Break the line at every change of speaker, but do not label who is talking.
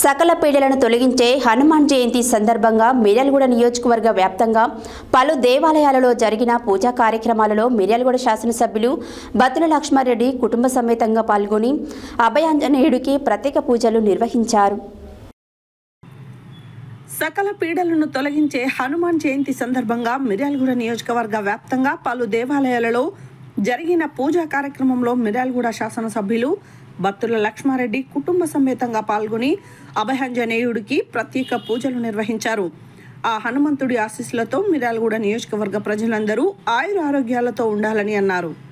సకల పీడలను తొలగించే హనుమాన్ జయంతి సందర్భంగా మిర్యాలగూడ నియోజకవర్గ వ్యాప్తంగా పలు దేవాలయాలలో జరిగిన పూజా కార్యక్రమాలలో మిర్యాలగూడ శాసనసభ్యులు బతుల లక్ష్మారెడ్డి కుటుంబ సమేతంగా పాల్గొని అభయాంజనేయుడికి ప్రత్యేక పూజలు నిర్వహించారు.
సకల పీడలను తొలగించే హనుమాన్ జయంతి సందర్భంగా మిర్యాలగూడ నియోజకవర్గ వ్యాప్తంగా పలు దేవాలయాలలో జరిగిన పూజా కార్యక్రమంలో మిరాల్గూడ శాసనసభ్యులు భక్తుల లక్ష్మారెడ్డి కుటుంబ సమేతంగా పాల్గొని అభయాంజనేయుడికి ప్రత్యేక పూజలు నిర్వహించారు. ఆ హనుమంతుడి ఆశీస్సులతో మిరాల్గూడ నియోజకవర్గ ప్రజలందరూ ఆయుర ఆరోగ్యాలతో ఉండాలని అన్నారు.